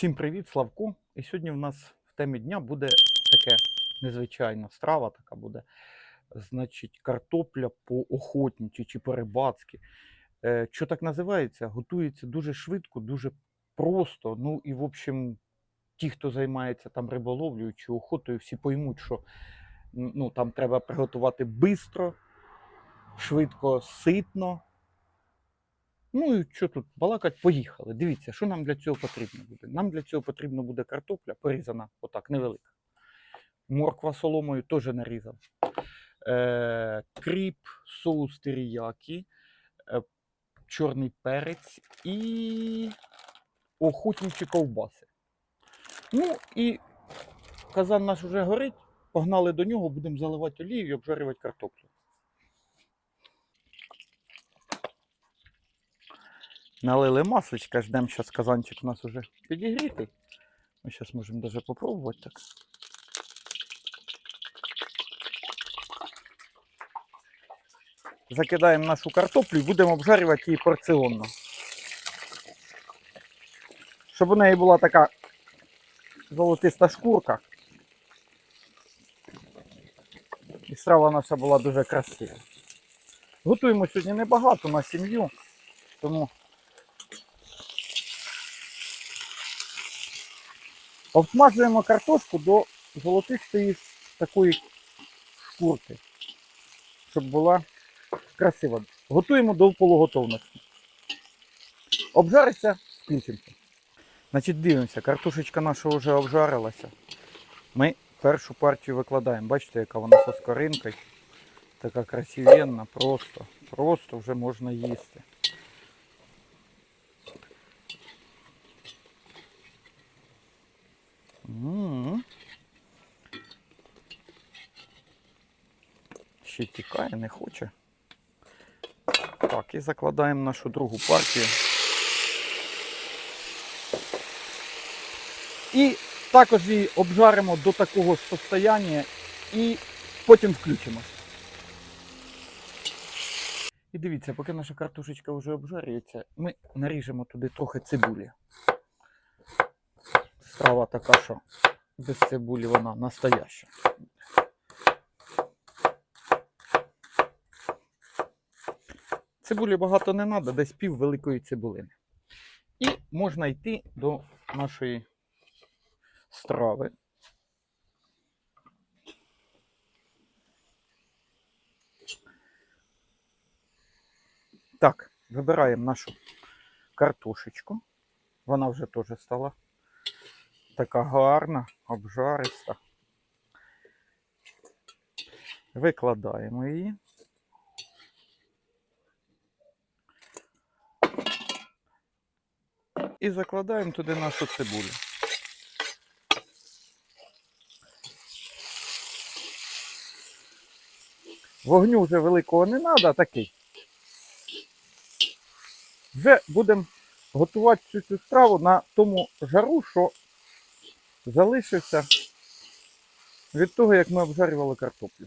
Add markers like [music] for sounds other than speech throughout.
Всім привіт, Славко. І сьогодні в нас в темі дня буде таке незвичайна страва, така буде. Значить, картопля по-охотничі чи по-рибацьки. Е, що так називається? Готується дуже швидко, дуже просто. Ну і, в общем, ті, хто займається там риболовлею чи охотою, всі поймуть, що ну, там треба приготувати швидко, швидко, ситно. Ну і що тут балакать, поїхали. Дивіться, що нам для цього потрібно буде. Нам для цього потрібно буде картопля, порізана, отак, невелика. Морква соломою теж нарізав. Е, кріп, соус теріякі, е, чорний перець і охотничі ковбаси. Ну і казан наш вже горить. Погнали до нього, будемо заливати олію і обжарювати картоплю. Налили масличка, ждемо, зараз казанчик у нас уже підігрітий. Ми зараз можемо навіть попробувати так. Закидаємо нашу картоплю і будемо обжарювати її порціонно. Щоб у неї була така золотиста шкурка. І страва наша була дуже красива. Готуємо сьогодні небагато на сім'ю, тому Обсмажуємо картошку до золотистої такої шкурки, щоб була красива. Готуємо до полуготовності. Обжариться, включимося. Значить, дивимося, картошечка наша вже обжарилася. Ми першу партію викладаємо. Бачите, яка вона со скоринкою. Така красивенна, просто, просто вже можна їсти. Ще тікає, не хоче. Так, і закладаємо нашу другу партію. І також її обжаримо до такого ж состояння і потім включимо. І дивіться, поки наша картошечка вже обжарюється, ми наріжемо туди трохи цибулі. Страва така, що без цибулі вона настояща. Цибулі багато не треба, десь пів великої цибулини. І можна йти до нашої страви. Так, вибираємо нашу картошечку. Вона вже теж стала така гарна, обжариста. Викладаємо її. І закладаємо туди нашу цибулю. Вогню вже великого не треба, такий. Вже будемо готувати цю, цю страву на тому жару, що залишився від того, як ми обжарювали картоплю.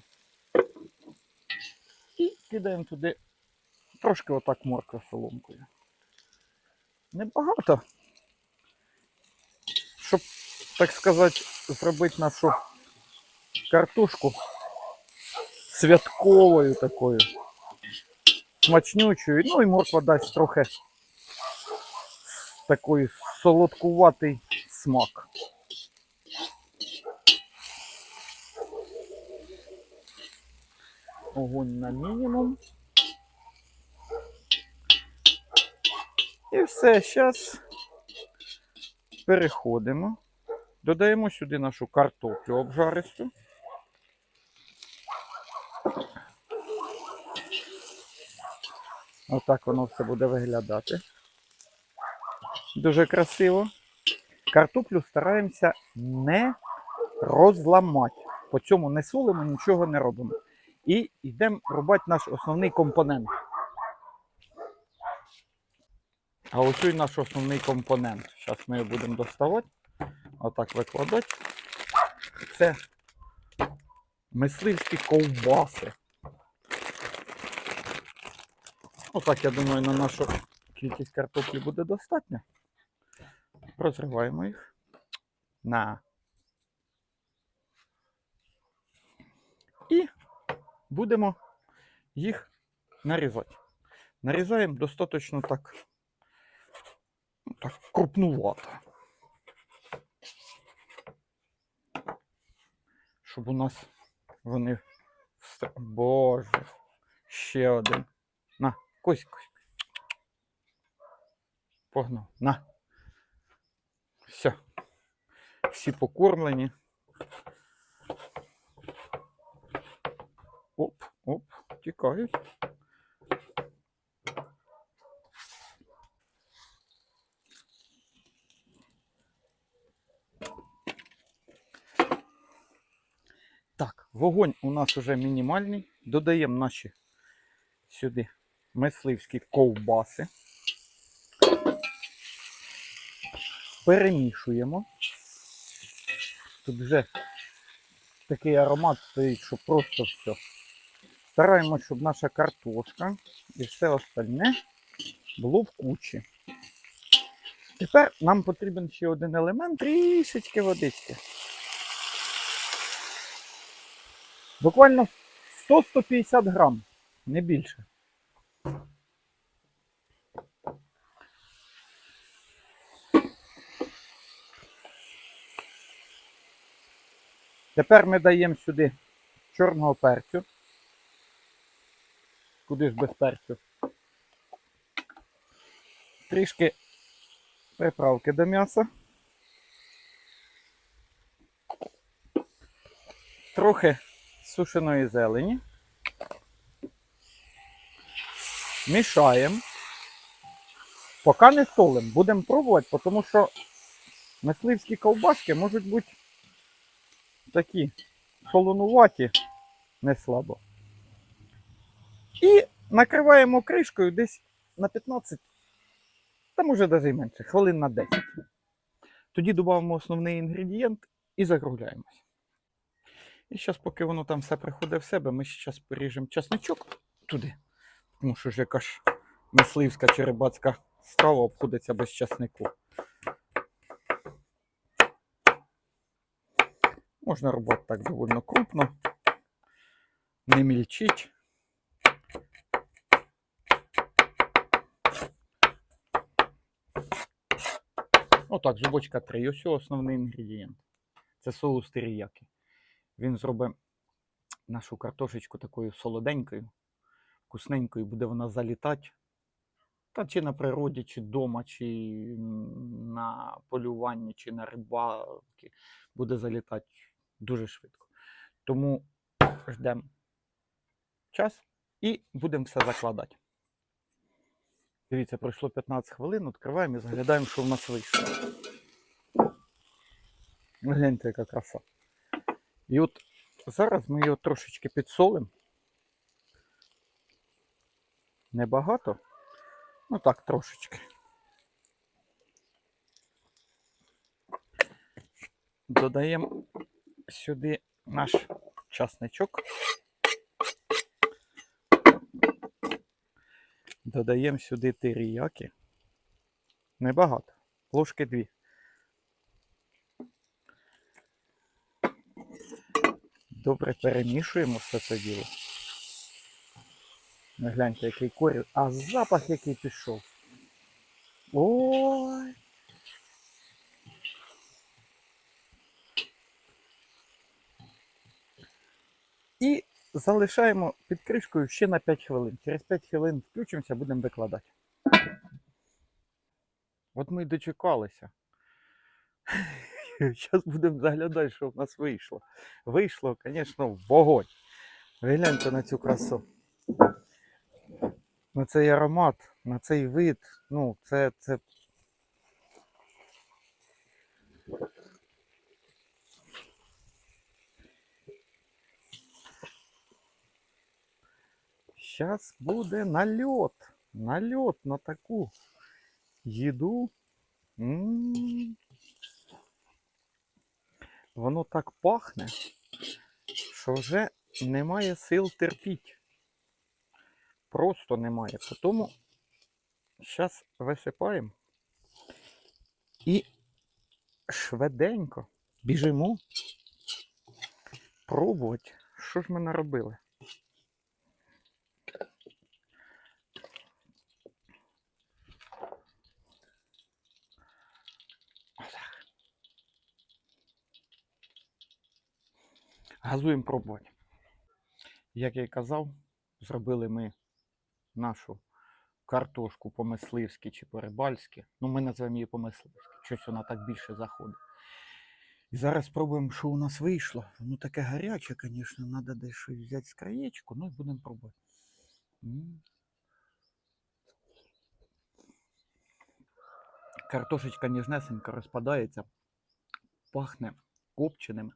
І кидаємо туди трошки отак морква соломкою. Небагато. Щоб, так сказати, зробити нашу картошку святковою такою. Смачнючою. Ну і морква дасть трохи такий солодкуватий смак. Огонь на мінімум. І все, зараз переходимо. Додаємо сюди нашу картоплю обжаристу. Отак воно все буде виглядати. Дуже красиво. Картоплю стараємося не розламати. По цьому не солимо, нічого не робимо. І йдемо рубати наш основний компонент. А ось і наш основний компонент. Зараз ми його будемо доставати. Отак викладати. Це мисливські ковбаси. Отак, я думаю, на нашу кількість картоплі буде достатньо. розриваємо їх. На. І будемо їх нарізати. Нарізаємо достатньо так, ну, так крупнувато. Щоб у нас вони. Боже, ще один. На, кось, кось. Погнав. На. Все. Всі покормлені. Оп, тікають. Так, вогонь у нас уже мінімальний. Додаємо наші сюди мисливські ковбаси. Перемішуємо. Тут вже такий аромат стоїть, що просто все. Стараємось, щоб наша картошка і все остальне було в кучі. Тепер нам потрібен ще один елемент, трішечки водички. Буквально 100-150 грам, не більше. Тепер ми даємо сюди чорного перцю. Куди ж без перцю? Трішки приправки до м'яса. Трохи сушеної зелені. Мішаємо. Поки не солимо, будемо пробувати, тому що мисливські ковбаски можуть бути такі солонуваті, не слабо. І накриваємо кришкою десь на 15, та може навіть менше, хвилин на 10. Тоді додамо основний інгредієнт і закругляємось. І зараз, поки воно там все приходить в себе, ми зараз поріжемо часничок туди. Тому що ж яка ж мисливська чи рибацька страва обходиться без часнику. Можна робити так доволі крупно, не мільчить. Отак, зубочка 3. Ось основний інгредієнт. Це соус теріяки. Він зробить нашу картошечку такою солоденькою, вкусненькою, буде вона залітати. Та чи на природі, чи вдома, чи на полюванні, чи на рибалки буде залітати дуже швидко. Тому ждемо час і будемо все закладати. Дивіться, пройшло 15 хвилин, відкриваємо і заглядаємо, що в нас вийшло. Гляньте, яка краса. І от зараз ми його трошечки підсолимо. Небагато. Ну так, трошечки. Додаємо сюди наш часничок. Додаємо сюди тиріяки. Небагато. Ложки дві. Добре перемішуємо все це діло. Гляньте, який корінь. А запах який пішов. Ой. І залишаємо під кришкою ще на 5 хвилин. Через 5 хвилин включимося, будемо викладати. От ми й дочекалися. [laughs] Зараз будемо заглядати, що в нас вийшло. Вийшло, звісно, вогонь. Гляньте на цю красу. На цей аромат, на цей вид. Ну, це, це. Зараз буде нальот. Нальот на таку їду. М. Воно так пахне, що вже немає сил терпіть. Просто немає. Тому зараз висипаємо і швиденько біжимо. Пробувати. Що ж ми наробили? Газуємо пробувати. Як я й казав, зробили ми нашу картошку по-мисливськи чи по-рибальськи. Ну, ми називаємо її по-мисливськи. Щось вона так більше заходить. І зараз спробуємо, що у нас вийшло. Воно таке гаряче, звісно, треба десь щось взяти з краєчку, ну і будемо пробувати. Картошечка ніжнесенька розпадається, пахне копченим.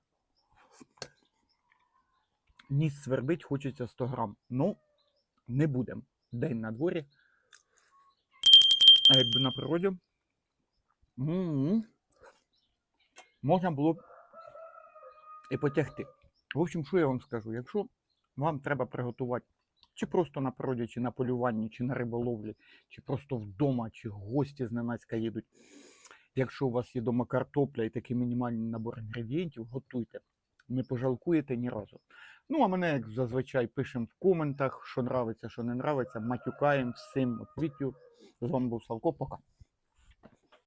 Ніс свербить, хочеться 100 грам. Ну, не будемо. День на дворі. А якби на природі. м Можна було б і потягти. В общем, що я вам скажу? Якщо вам треба приготувати чи просто на природі, чи на полюванні, чи на риболовлі, чи просто вдома, чи гості зненацька їдуть. Якщо у вас є вдома картопля і такий мінімальний набор інгредієнтів, готуйте. Не пожалкуєте ні разу. Ну, а мене, як зазвичай, пишемо в коментах, що нравиться, що не нравиться, матюкаємо всім. Вітю. З вами був Славко, пока.